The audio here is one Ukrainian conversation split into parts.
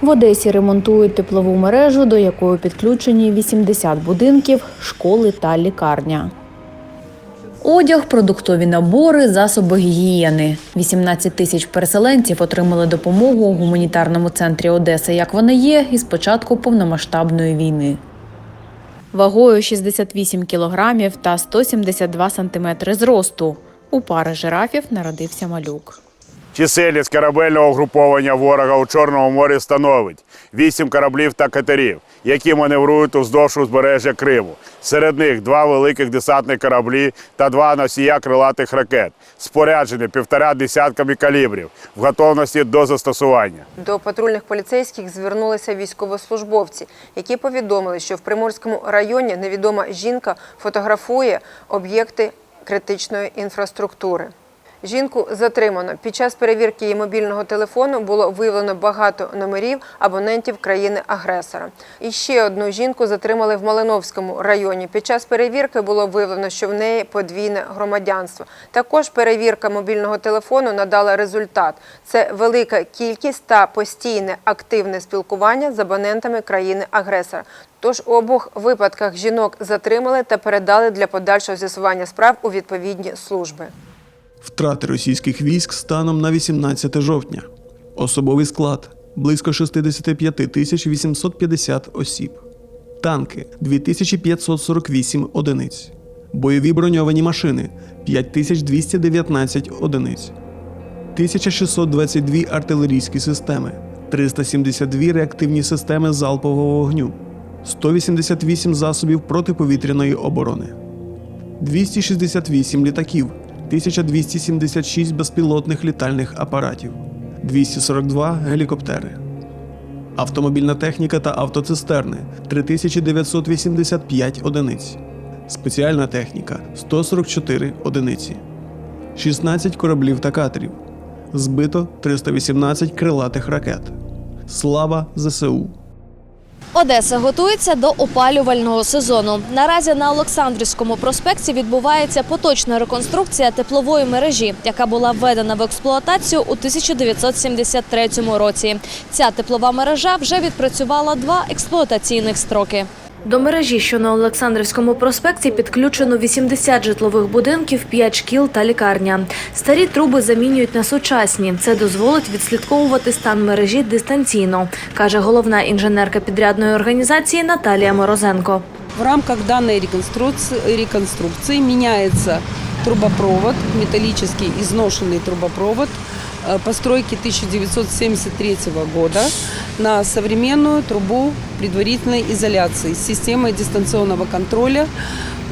В Одесі ремонтують теплову мережу, до якої підключені 80 будинків, школи та лікарня. Одяг, продуктові набори, засоби гігієни. 18 тисяч переселенців отримали допомогу у гуманітарному центрі Одеси, як вони є, із початку повномасштабної війни. Вагою 68 кілограмів та 172 сантиметри зросту. У пари жирафів народився малюк. Чисельність корабельного угруповання ворога у Чорному морі становить вісім кораблів та катерів, які маневрують уздовж узбережжя Криму. Серед них два великих десантних кораблі та два носія крилатих ракет, споряджені півтора десятками калібрів в готовності до застосування. До патрульних поліцейських звернулися військовослужбовці, які повідомили, що в Приморському районі невідома жінка фотографує об'єкти критичної інфраструктури. Жінку затримано. Під час перевірки її мобільного телефону було виявлено багато номерів абонентів країни-агресора. І ще одну жінку затримали в Малиновському районі. Під час перевірки було виявлено, що в неї подвійне громадянство. Також перевірка мобільного телефону надала результат. Це велика кількість та постійне активне спілкування з абонентами країни-агресора. Тож у обох випадках жінок затримали та передали для подальшого з'ясування справ у відповідні служби. Втрати російських військ станом на 18 жовтня. Особовий склад близько 65 тисяч 850 осіб. Танки 2548 одиниць. Бойові броньовані машини 5219 одиниць. 1622 артилерійські системи, 372 реактивні системи залпового вогню, 188 засобів протиповітряної оборони. 268 літаків, 1276 безпілотних літальних апаратів, 242 гелікоптери. Автомобільна техніка та автоцистерни 3985 одиниць. Спеціальна техніка 144 одиниці. 16 кораблів та катерів. Збито 318 крилатих ракет. Слава ЗСУ! Одеса готується до опалювального сезону. Наразі на Олександрівському проспекті відбувається поточна реконструкція теплової мережі, яка була введена в експлуатацію у 1973 році. Ця теплова мережа вже відпрацювала два експлуатаційних строки. До мережі, що на Олександрівському проспекті, підключено 80 житлових будинків, 5 шкіл та лікарня. Старі труби замінюють на сучасні. Це дозволить відслідковувати стан мережі дистанційно, каже головна інженерка підрядної організації Наталія Морозенко. В рамках данной реконструкции, реконструкции меняется трубопровод, металлический изношенный трубопровод э, постройки 1973 года на современную трубу предварительной изоляции с системой дистанционного контроля,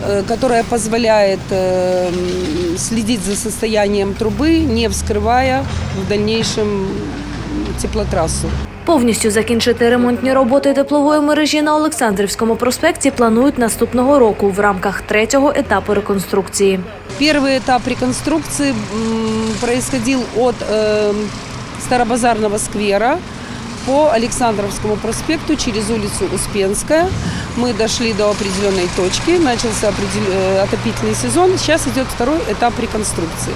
э, которая позволяет э, м, следить за состоянием трубы, не вскрывая в дальнейшем теплотрассу. Повністю закінчити ремонтні роботи теплової мережі на Олександрівському проспекті планують наступного року в рамках третього етапу реконструкції. Первый этап реконструкции м, происходил от э, Старобазарного сквера по Александровскому проспекту через улицу Успенская. Мы дошли до определенной точки, начался определен- э, отопительный сезон. Сейчас идет второй этап реконструкции.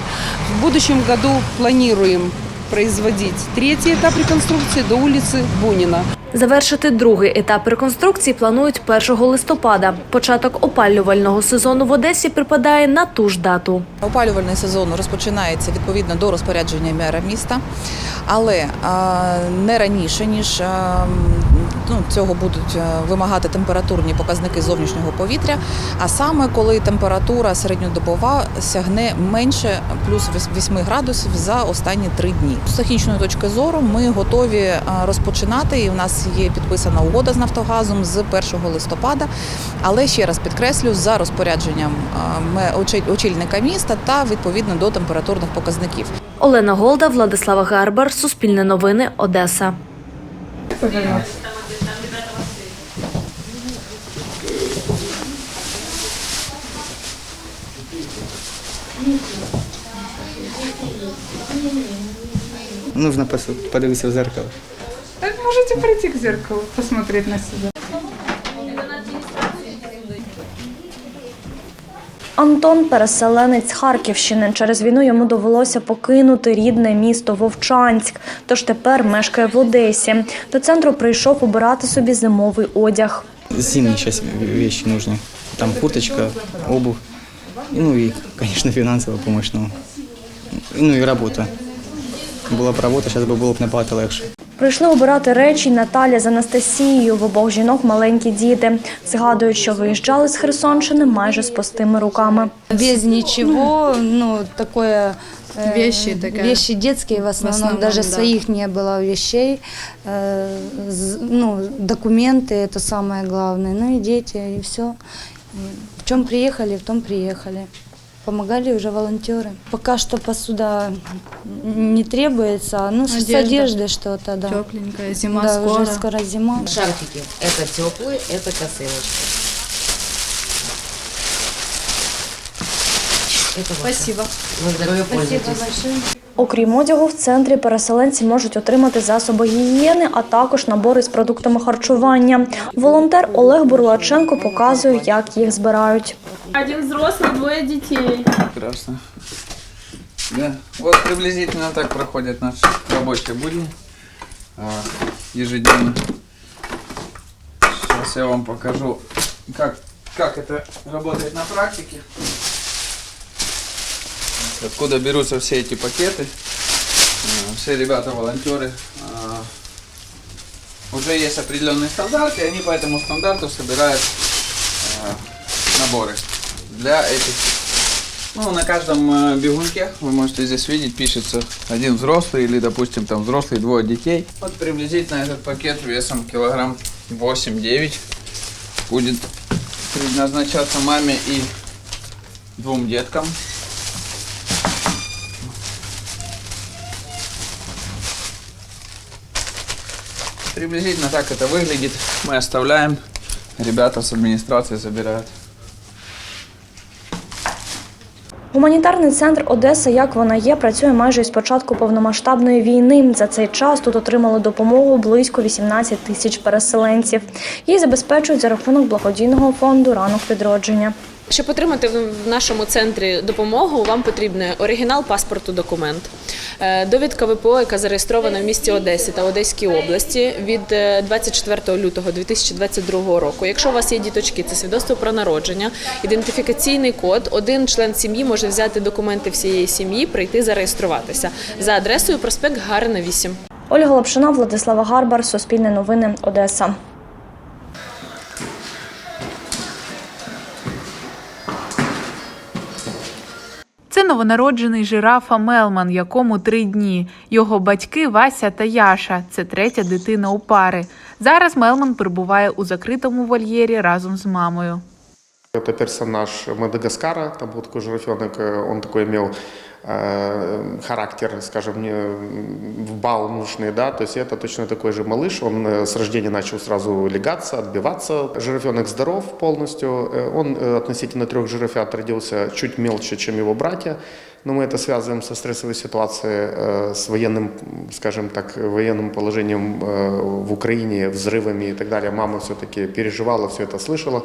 В будущем году планируем производить Третій етап реконструкції до вулиці Бунина. Завершити другий етап реконструкції планують 1 листопада. Початок опалювального сезону в Одесі припадає на ту ж дату. Опалювальний сезон розпочинається відповідно до розпорядження мера міста, але не раніше ніж ну, цього будуть вимагати температурні показники зовнішнього повітря. А саме коли температура середньодобова сягне менше плюс 8 градусів за останні три дні. З технічної точки зору ми готові розпочинати, і в нас є підписана угода з Нафтогазом з 1 листопада. Але ще раз підкреслю за розпорядженням а, очільника міста та відповідно до температурних показників. Олена Голда, Владислава Гарбар, Суспільне новини, Одеса. Нужно подивитися в зеркало. Так можете прийти к зеркалу, посмотреть на себя. Антон переселенець з Харківщини. Через війну йому довелося покинути рідне місто Вовчанськ. Тож тепер мешкає в Одесі. До центру прийшов обирати собі зимовий одяг. Зимние сейчас вещи нужны. Там курточка, обувь. Ну и, конечно, финансовая помощь. Ну, ну и работа. Була б робота, зараз бы було б набагато легше. Прийшли обирати речі Наталя з Анастасією. В обох жінок маленькі діти. Згадують, що виїжджали з Херсонщини майже з пустими руками. без ничего, ну, такое... э, Вещи такая. Вещи детские в основном, основном, даже да. своих не было вещей. Э, з- ну, документы это самое главное, ну и дети, и все. В чем приехали, в том приехали. Помогали уже волонтеры. Пока что посуда не требуется, ну, с- с Одежда. одеждой что-то, да. Тепленькая, зима да, скоро. уже скоро зима. Шарфики. Это теплые, это косыночки. Это ваше. Спасибо. На здоровье пользуйтесь. Окрім одягу, в центрі переселенці можуть отримати засоби гігієни, а також набори з продуктами харчування. Волонтер Олег Бурлаченко показує, як їх збирають. Один взрослый, двое детей. Прекрасно. Да. Вот приблизительно так проходят наши рабочие будни а, ежедневно. Сейчас я вам покажу, как, как это работает на практике. Откуда берутся все эти пакеты. Все ребята волонтеры. а, Уже есть определенные стандарты, и они по этому стандарту собирают а, наборы для этих ну, на каждом э, бегунке, вы можете здесь видеть, пишется один взрослый или, допустим, там взрослый, двое детей. Вот приблизительно этот пакет весом килограмм 8-9 будет предназначаться маме и двум деткам. Приблизительно так это выглядит. Мы оставляем, ребята с администрации забирают. Гуманітарний центр Одеса, як вона є, працює майже із початку повномасштабної війни. За цей час тут отримали допомогу близько 18 тисяч переселенців. Її забезпечують за рахунок благодійного фонду ранок відродження. Щоб отримати в нашому центрі допомогу, вам потрібен оригінал паспорту документ, е, довідка ВПО, яка зареєстрована в місті Одесі та Одеській області від е, 24 лютого 2022 року. Якщо у вас є діточки, це свідоцтво про народження, ідентифікаційний код. Один член сім'ї може взяти документи всієї сім'ї, прийти зареєструватися за адресою проспект Гарина 8. Ольга Лапшина, Владислава Гарбар, Суспільне новини, Одеса. Це новонароджений жирафа Мелман, якому три дні. Його батьки Вася та Яша. Це третя дитина у пари. Зараз Мелман перебуває у закритому вольєрі разом з мамою. Это персонаж Мадагаскара, там был такой жирафенок, э, он такой имел э, характер, скажем, не в бал нужный, да, то есть это точно такой же малыш, он э, с рождения начал сразу легаться, отбиваться. Жирафенок здоров полностью, Э, он э, относительно трех жирафят родился чуть мелче, чем его братья, но мы это связываем со стрессовой ситуацией, э, с военным, скажем так, военным положением э, в Украине, взрывами и так далее. Мама все-таки переживала, все это слышала.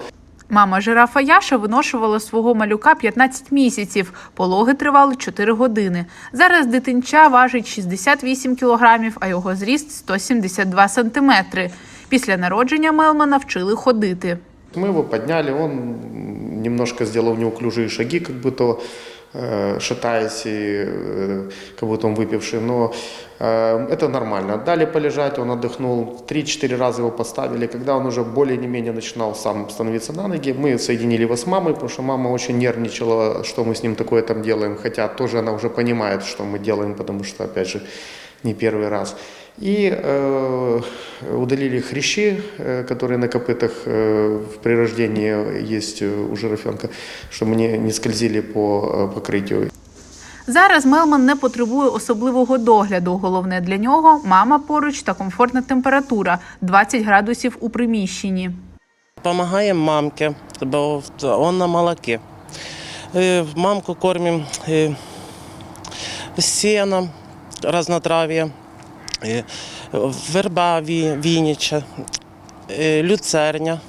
Мама жирафа Яша виношувала свого малюка 15 місяців. Пологи тривали 4 години. Зараз дитинча важить 68 кілограмів, а його зріст 172 сантиметри. Після народження Мелмана вчили ходити. Ми його підняли, він немножко зробив неуклюжі шаги, как будто шатаясь и э, как будто он выпивший, но э, это нормально. Дали полежать, он отдохнул, 3-4 раза его поставили. Когда он уже более не менее начинал сам становиться на ноги, мы соединили его с мамой, потому что мама очень нервничала, что мы с ним такое там делаем, хотя тоже она уже понимает, что мы делаем, потому что, опять же, не первый раз. И э, удалили хрящи, э, которые на копытах э, при рождении есть э, у жирафенка, чтобы не, не скользили по э, покрытию. Зараз Мелман не потребує особливого догляду. Головне для нього мама поруч та комфортна температура 20 градусів у приміщенні. Помогаем мамке, бо он на молоке. Э, Мамку кормим э, сеном, разнотравье, э, верба ви- винича, э, люцерня.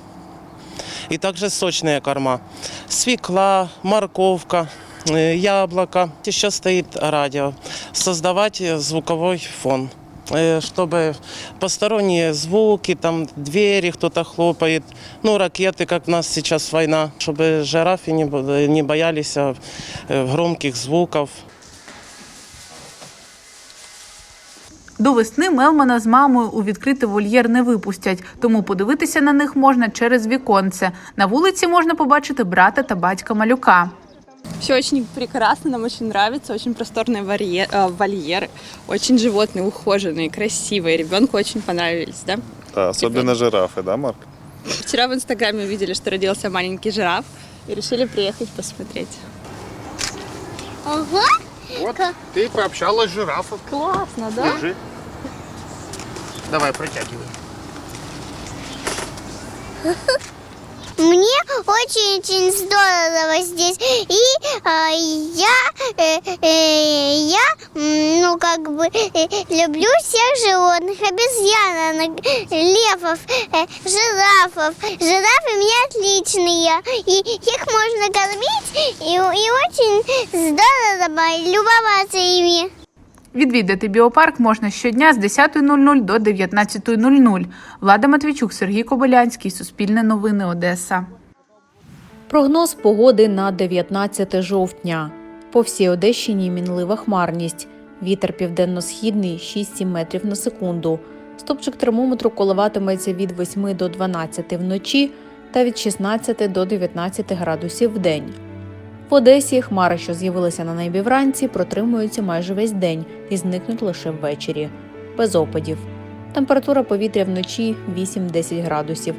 и также сочные корма. Свекла, морковка, э, яблоко. Еще стоит радио. Создавать э, звуковой фон э, чтобы посторонние звуки, там двери кто-то хлопает, ну ракеты, как у нас сейчас война, чтобы жирафы не, бо- не боялись э, громких звуков. До весни Мелмана з мамою у відкритий вольєр не випустять, тому подивитися на них можна через віконце. На вулиці можна побачити брата та батька малюка. Все очень прекрасно, нам очень нравится, очень просторные волье- э, вольеры, очень животные ухоженные, красивые, ребенку очень понравились, да? Да, особенно жирафы, да, Марк? Вчера в Инстаграме увидели, что родился маленький жираф, и решили приехать посмотреть. Ого! Вот ты пообщалась с жирафом. Классно, да? Держи. Давай, протягивай. Мне очень-очень здорово здесь. И а, я, э, э, я, м, ну, как бы, э, люблю всех животных. Обезьянок, левов, э, жирафов. Жирафы мне отличные. И их можно кормить. И, и очень здорово любоваться ими. Відвідати біопарк можна щодня з 10.00 до 19.00. Влада Матвійчук, Сергій Кобилянський, Суспільне новини, Одеса. Прогноз погоди на 19 жовтня. По всій Одещині мінлива хмарність. Вітер південно-східний 6-7 метрів на секунду. Стопчик термометру коливатиметься від 8 до 12 вночі та від 16 до 19 градусів в день. В Одесі хмари, що з'явилися на небі вранці, протримуються майже весь день і зникнуть лише ввечері. Без опадів. Температура повітря вночі 8-10 градусів,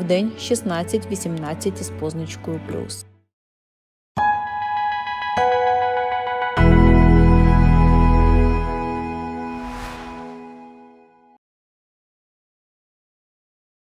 вдень 16-18 із позначкою плюс.